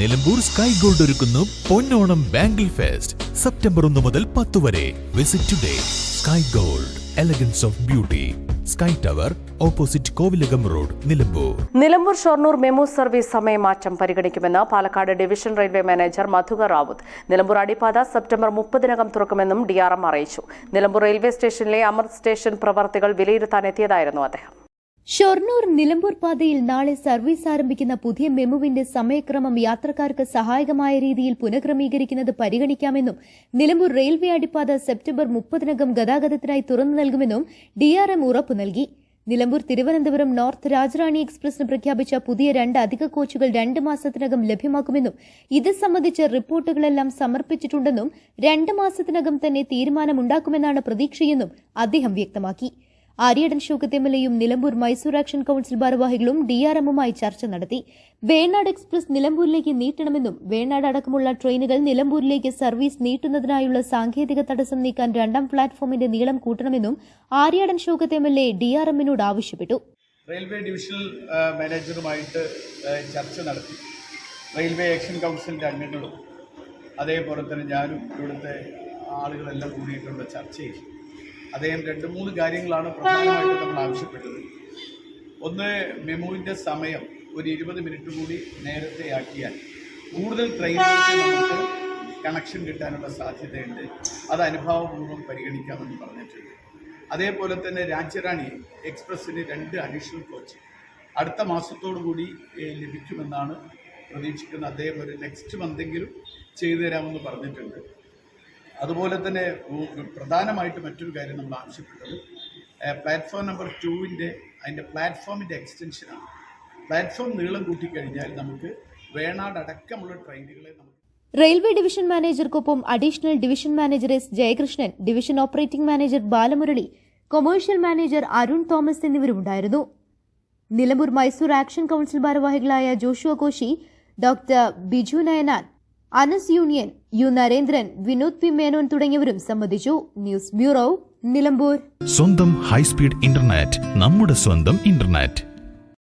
Nilambur sky gold ഒരുക്കുന്നു പൊന്നോണം bangle fest September ഒന്ന് മുതൽ പത്ത് വരെ. Visit today Sky Gold elegance of beauty Sky Tower opposite Kovilakam road Nilambur Nilambur Shoranur MEMU service സമയമാറ്റം പരിഗണിക്കുമെന്ന് Palakkad division railway manager Madhukar Ravuth. Nilambur അടിപ്പാത September മുപ്പതിനകം തുറക്കുമെന്നും DRM അറിയിച്ചു. Nilambur railway സ്റ്റേഷനിലെ അമൃത് സ്റ്റേഷൻ പ്രവർത്തികൾ വിലയിരുത്താനെത്തിയതായിരുന്നു അദ്ദേഹം. ഷൊർണൂർ നിലമ്പൂർ പാതയിൽ നാളെ സർവീസ് ആരംഭിക്കുന്ന പുതിയ മെമുവിന്റെ സമയക്രമം യാത്രക്കാർക്ക് സഹായകമായ രീതിയിൽ പുനഃക്രമീകരിക്കുന്നത് പരിഗണിക്കാമെന്നും നിലമ്പൂർ റെയിൽവേ അടിപ്പാത സെപ്റ്റംബർ മുപ്പതിനകം ഗതാഗതത്തിനായി തുറന്നു നൽകുമെന്നും ഡിആർഎം ഉറപ്പു നൽകി. നിലമ്പൂർ തിരുവനന്തപുരം നോർത്ത് രാജറാണി എക്സ്പ്രസിന് പ്രഖ്യാപിച്ച പുതിയ രണ്ട് അധിക കോച്ചുകൾ രണ്ട് മാസത്തിനകം ലഭ്യമാക്കുമെന്നും ഇത് സംബന്ധിച്ച റിപ്പോർട്ടുകളെല്ലാം സമർപ്പിച്ചിട്ടുണ്ടെന്നും രണ്ട് മാസത്തിനകം തന്നെ തീരുമാനമുണ്ടാക്കുമെന്നാണ് പ്രതീക്ഷയെന്നും അദ്ദേഹം വ്യക്തമാക്കി. ആര്യടൻ ഷൂക്കത്ത് എം എൽ എയും നിലമ്പൂർ മൈസൂർ ആക്ഷൻ കൌൺസിൽ ഭാരവാഹികളും ഡിആർഎമ്മുമായി ചർച്ച നടത്തി. വേണാട് എക്സ്പ്രസ് നിലമ്പൂരിലേക്ക് നീട്ടണമെന്നും വേണാട് അടക്കമുള്ള ട്രെയിനുകൾ നിലമ്പൂരിലേക്ക് സർവീസ് നീട്ടുന്നതിനായുള്ള സാങ്കേതിക തടസ്സം നീക്കാൻ രണ്ടാം പ്ലാറ്റ്ഫോമിന്റെ നീളം കൂട്ടണമെന്നും Aryadan Shoukath M L A ഡിആർഎമ്മിനോട് ആവശ്യപ്പെട്ടു. റെയിൽവേ ഡിവിഷണൽ മാനേജറുമായിട്ട് ചർച്ച നടത്തി. റെയിൽവേ ആക്ഷൻ കൗൺസിലിന്റെ അംഗങ്ങളും അതേപോലെ തന്നെ ഞാനും ഇവിടുത്തെ ആളുകളെല്ലാം കൂടിയിട്ടുള്ള ചർച്ചയിൽ അദ്ദേഹം രണ്ട് മൂന്ന് കാര്യങ്ങളാണ് പ്രധാനമായിട്ട് നമ്മൾ ആവശ്യപ്പെട്ടത്. ഒന്ന് മെമുവിന്റെ സമയം ഒരു ഇരുപത് മിനിറ്റ് കൂടി നേരത്തെ ആക്കിയാൽ കൂടുതൽ ട്രെയിനുകൾക്ക് നമുക്ക് കണക്ഷൻ കിട്ടാനുള്ള സാധ്യതയുണ്ട്. അത് അനുഭാവപൂർവം പരിഗണിക്കാമെന്ന് പറഞ്ഞിട്ടുണ്ട്. അതേപോലെ തന്നെ രാജ്യറാണി എക്സ്പ്രസ്സിന് രണ്ട് അഡീഷണൽ കോച്ച് അടുത്ത മാസത്തോടു കൂടി ലഭിക്കുമെന്നാണ് പ്രതീക്ഷിക്കുന്നത്. അദ്ദേഹം ഒരു നെക്സ്റ്റ് മന്തെങ്കിലും ചെയ്തു തരാമെന്ന് പറഞ്ഞിട്ടുണ്ട്. അതുപോലെ തന്നെ പ്രധാനമായിട്ട് മറ്റൊരു കാര്യം നമ്മൾ ആവശ്യപ്പെട്ടത് പ്ലാറ്റ്ഫോം നമ്പർ ടുവിന്റെ അതിന്റെ പ്ലാറ്റ്ഫോമിന്റെ എക്സ്റ്റൻഷനാണ് പ്ലാറ്റ്ഫോം നീളം കൂട്ടിക്കഴിഞ്ഞാൽ നമുക്ക് വേണാട് അടക്കമുള്ള ട്രെയിനുകളെ നമുക്ക് railway division മാനേജർക്കൊപ്പം additional division manager S Jayakrishnan division operating manager Balamurali commercial manager Arun Thomas എന്നിവരുമുണ്ടായിരുന്നു Nilambur Mysore action council ഭാരവാഹികളായ Joshua Koshy doctor Biju Nainan Anas union U Narendran Vinod P Menon തുടങ്ങിയവരും സംബന്ധിച്ചു. News bureau Nilambur. സ്വന്തം high speed internet നമ്മുടെ സ്വന്തം internet.